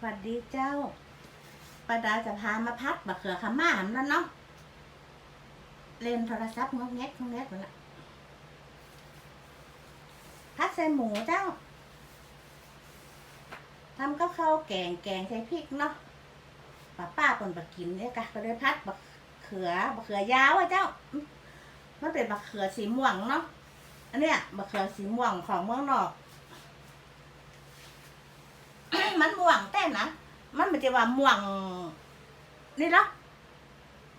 สวัสดีเจ้าป้าดาจะพามาพัดบะเขือขม่ามแล้วเนาะ เล่นโทรศัพท์งอกแงกงอกแงกหมดละพัดใส่หมูเจ้า ทำกับข้าวแกงแกงใส่พริกเนาะป้าป้าเปินบะกินเนี่ยกะก็เลยพัดบะเขือบะเขือยาวอะเจ้า มันเป็นบะเขือสีม่วงเนาะ อันเนี้ยบะเขือสีม่วงของเมืองนอก มันม่วงแต่นะมันม่ใช่ว่าม่วง นี่หรอ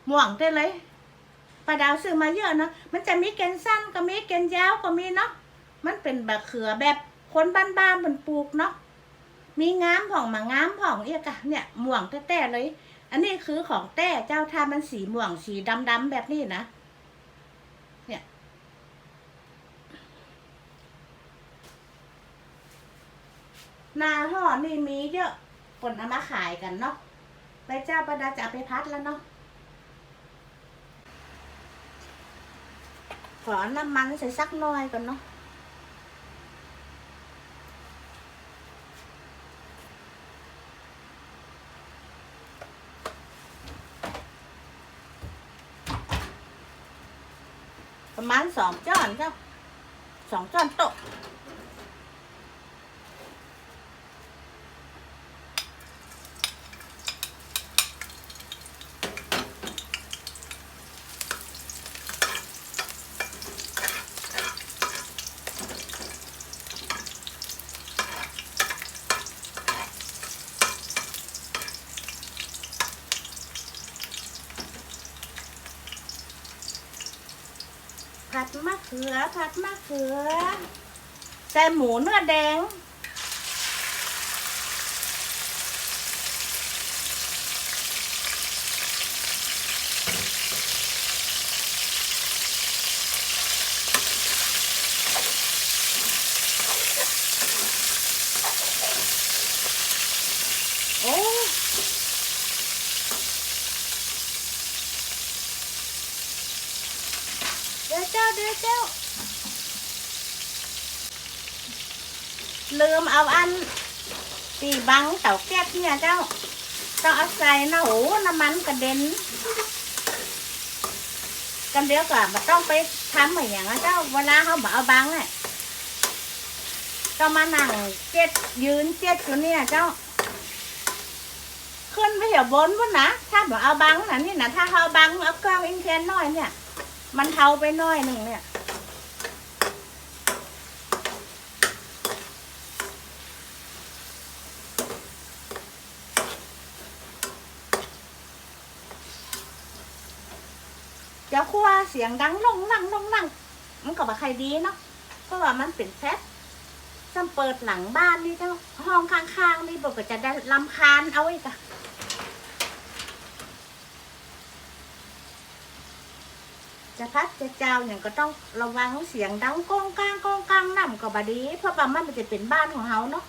ม่วงได้เลยปลาดาวซื้อมาเยอะนะมันจะมีแกนสั้นก็มีแกนยาวก็มีเนาะมันเป็นแบบเขือแบบคนบ้านๆมันปลูกเนาะมีงามผ่องมางามผ่องเอียกะเนี่ยม่วงแต้ๆเลย อันนี้คือของแต้เจ้าทามันสีม่วงสีดำๆแบบนี้นะ เนี่ย นาห่อนี่มีเยอะคนเอามาขายกันเนาะไปเจ้าประดาจะเอาไปพัดแล้วเนาะขอน้ำมันใส่สักหน่อยก่อนเนาะประมาณสองจ้อนเจ้าสองจ้อนโตะ เขือผัดมะเขือใส่หมูเนื้อแดงโอ้เดี๋ยวเจ้าเดี๋ยวเจ้า ลืมเอาอันตีบังเต่าแก๊สเนี่ยเจ้า ต้องเอาใส่นะโหน้ำมันกระเด็น กันเดียวก่อนมาต้องไปทำเหมือนอย่างนั้นเจ้า เวลาเขาบอกเอาบังเนี่ยต้องมานั่งเจ็ดยืนเจ็ดอยู่เนี่ยเจ้า ขึ้นไปเหี่ยวบนวะนะ ถ้าบอกเอาบังนะนี่นะถ้าเอาบังเอากล้องอินเทนน้อยเนี่ย มันเทาไปน้อยหนึ่งเนี่ย เดี๋ยวคั่วเสียงดังลงลังลงลังมันก็บ่ใครดีเนาะเพราะว่ามันเป็นแฟตซ้ำเปิดหลังบ้านนี่เจ้าห้องข้างๆนี่บอกก็จะได้ลำคาญเอาอีกอะจะพัดจะเจ้าอย่างก็ต้องระวังเสียงดังก้องก้างก้องก้างน้ำก็บดี เพราะว่ามันจะเป็นบ้านของเขาเนาะ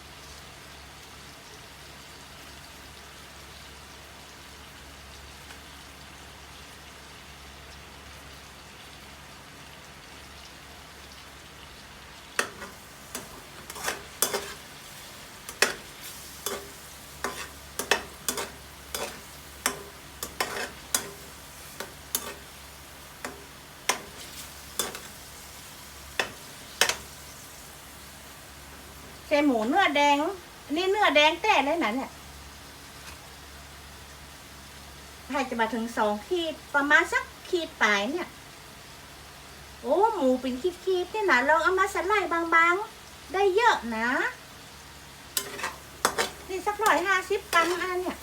ใส่หมูเนื้อแดง นี่เนื้อแดงแต่เลยนะเนี่ยใครจะมาถึงสองขีดประมาณสักขีดปลายเนี่ย โอ้หมูเป็นขีดๆเนี่ยนะลองเอามาสไลด์บางๆ ได้เยอะนะ นี่สักร้อยห้าสิบกรัมอันเนี่ย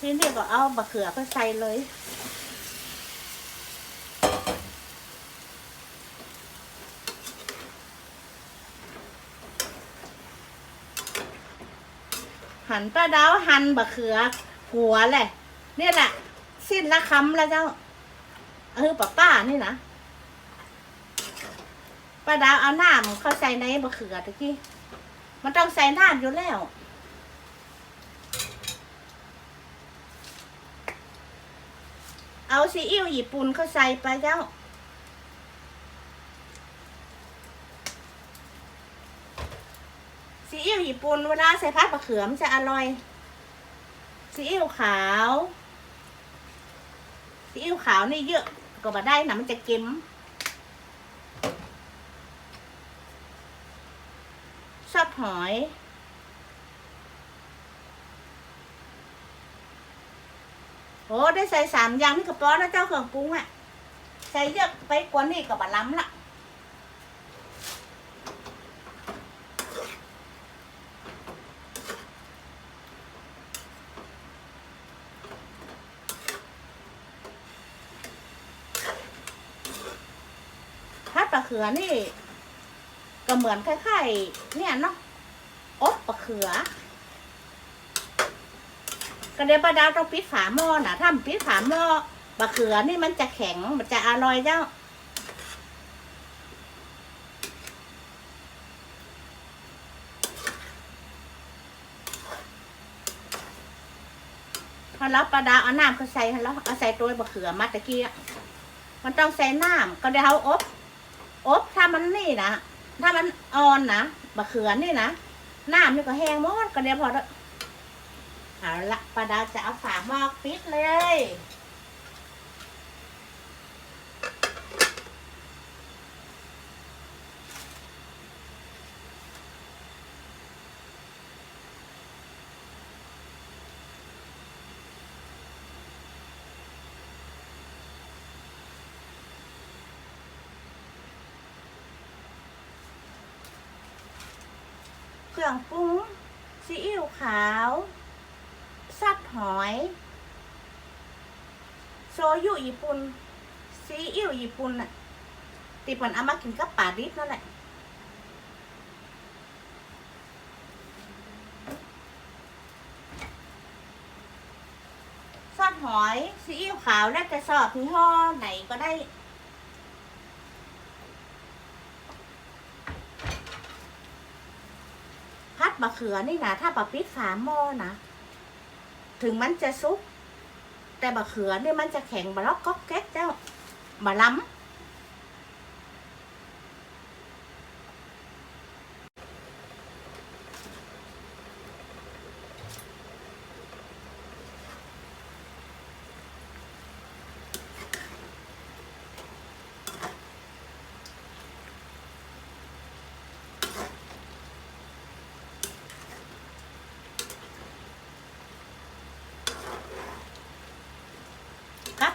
ทีนี้ก็เอาบะเขือไปใส่เลย หั่นปลาดาวหั่นบะเขือ หัวแหละเนี่ยแหละ สิ้นละคำแล้วเจ้า เออป้าป้านี่นะป้าดาวเอาหน้ำเขาใส่ในบะเขือตะกี้ มันต้องใส่หน้ำอยู่แล้ว เอาซีอิ๊วญี่ปุ่นเขาใส่ไปเจ้า ซีอิ๊วญี่ปุ่นเวลาใส่พัดบะเขือมันจะอร่อย ซีอิ๊วขาว ซีอิ๊วขาวนี่เยอะก็บ่ได้นะมันจะเค็มซอสหอย โอ้ได้ใส่สามอย่างนี่กระป๋อนะเจ้าเครื่องปรุงอะใส่เยอะไปกว่านี่ก็บะล้ำละพัดปลาเขือนี่ ก็เหมือนคล้ายๆเนี่ยเนาะอบปลาเขือ ก็เดี๋ยวป้าดาวต้องปิดฝาหม้อนะถ้าปิดฝาหม้อปลาเขือนี่มันจะแข็งมันจะอร่อยเจ้าพอแล้วปลาดาวเอาน้ำก็ใส่แล้วเอาใส่ตัวบะเขือมาตะกี้มันต้องใส่น้ำก็เดี๋ยวเอาอบอบถ้ามันนี่นะถ้ามันอ่อนนะบะเขือนี่นะน้ำนี่ก็แห้งหมดก็เดี๋ยวพอ เอาละปลาดาวจะเอาฝาหม้อปิดเลย เครื่องปรุงซีอิ๊วขาว หอย โซยุญี่ปุ่น ซีอิ๊วญี่ปุ่นน่ะติปันเอามากินกับปลาดิบนั่นแหละซอสหอย ซีอิ๊วขาวแล้วแต่ชอบยี่ห้อไหนก็ได้พัดบะเขือนี่นะถ้าปะปิดฝาหม้อนะ ถึงมันจะซุก แต่บะเขือนี่ยมันจะแข็งบะล็อกก็แก๊กเจ้าบะล้ำ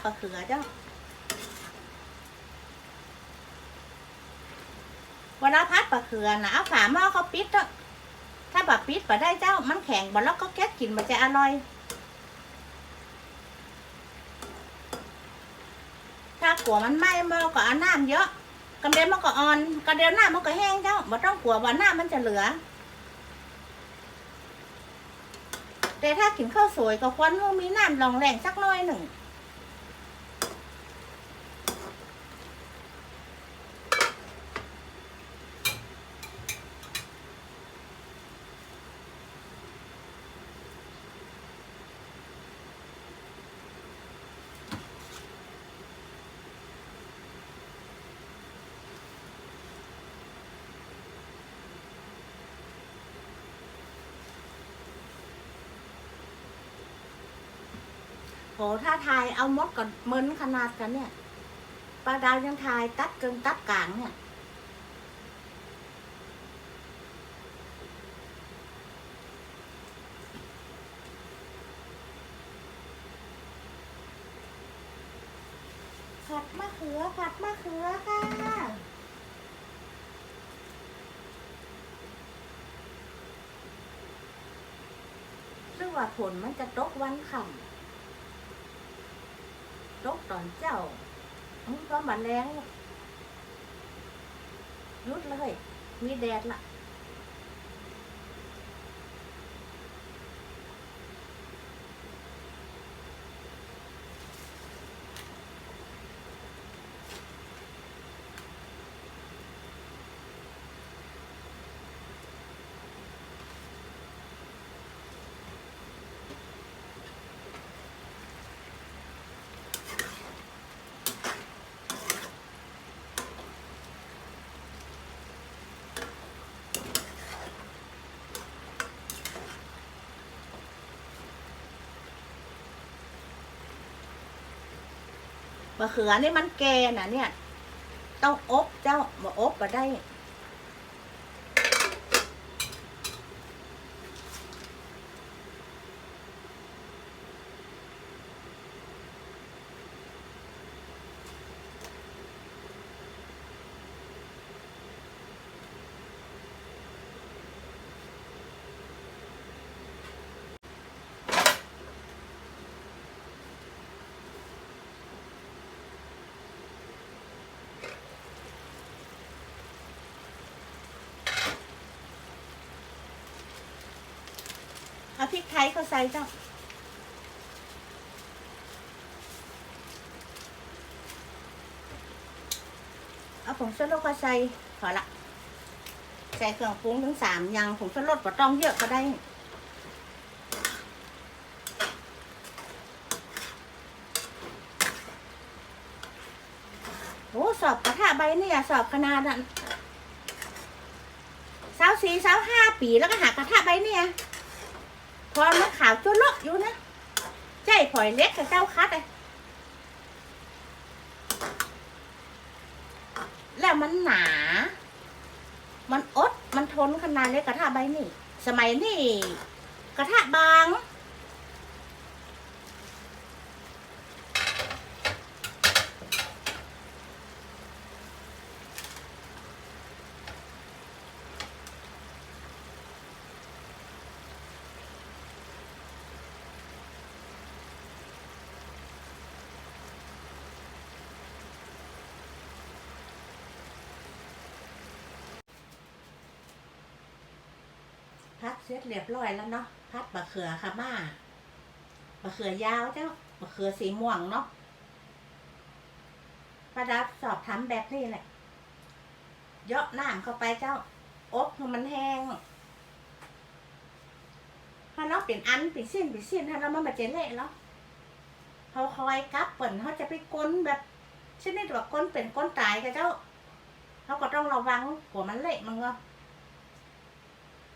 บบะเขือเจ้าเวลาพัดบะเขือนะเอาฝาหม้อเขาปิดเจ้าถ้าบะปิดบะได้เจ้า มันแข็งบะล็อกก๊อกแก๊กกินมันจะอร่อย ถ้ากลัวมันไหม้หม้อก็เอาน้ำเยอะกระเด็นมันก็อ่อนกระเด็นหน้ามันก็แห้งเจ้าบ่ต้องกลัวว่าหน้ามันจะเหลือ แต่ถ้ากินข้าวสวยก็ควรมีน้ำรองแรงสักน้อยหนึ่ง ถ้าทายเอามดกับมึนขนาดกันเนี่ยปลาดาวยังทายตัดเกินตัดกลางเนี่ยผัดมะเขือผัดมะเขือค่ะซึ่งว่าผลมันจะตกวันค่ำ ตกตอนเจ้าก็มาแรงยุดเลย มีแดดละ มะเขือนี่มันแก่น่ะเนี่ย ต้องอบเจ้ามาอบมาได้ พริกไทยก็ใส่เจ้าเอาผงชูรสก็ใส่พอละใส่เครื่องปรุงถึงสามอย่างผงชูรสก็ต้องเยอะก็ได้โอ้สอบกระทะใบนี่อะสอบขนาดนั้นสาวสี่สาวห้าปีแล้วก็หากระทะใบเนี่ย พอมันขาวจุลกอยู่นะใจผอยเล็กกับเจ้าคัดเลยแล้วมันหนา มันอด มันทนขนาดเล็กกระทะใบนี่ สมัยนี่กระทะบาง เสร็จเรียบร้อยแล้วเนาะพัดบะเขือค่ะมาบะเขือยาวเจ้าบะเขือสีม่วงเนาะประดับสอบทำแบบนี้แหละเยอะน้ำเข้าไปเจ้า อบให้มันแห้งถ้าเราเป็นอันเป็นเส้นเป็นเส้นถ้าเรามันมาเจเละเนาะเขาคอยกับเปิ่นเขาจะไปก้นแบบชนิดว่าก้นเป็นก้นตายกับเจ้าเขาก็ต้องระวังกลัวมันเละมันก็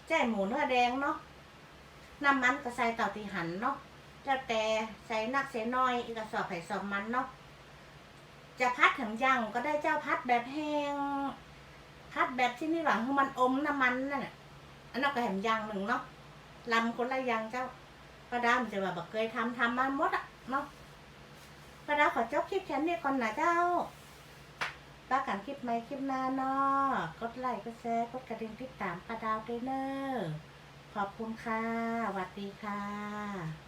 แจ่หมูเนื้อแดงเนาะน้ำมันก็ใส่เต่าตีหันเนาะแล้วแต่ใส่นักใส่น้อยอีกสอบไผ่สอบมันเนาะจะพัดถึงย่างก็ได้เจ้าพัดแบบแห้งพัดแบบที่นี่หวังคือมันอมน้ำมันนั่นแหละอันนั้นก็แหมย่างหนึ่งเนาะลำคนละย่างเจ้าป้าดามจะว่าบอกเคยทำทำมาหมดอะเนาะป้าดาขอจบคลิปแค่นี้ก่อนนะเจ้า ป้ากันคลิปใหม่คลิปหน้าเนาะกดไลค์กดแชร์กดกระดิ่งติดตามป้าดาวด้วยเนอขอบคุณค่ะสวัสดีค่ะ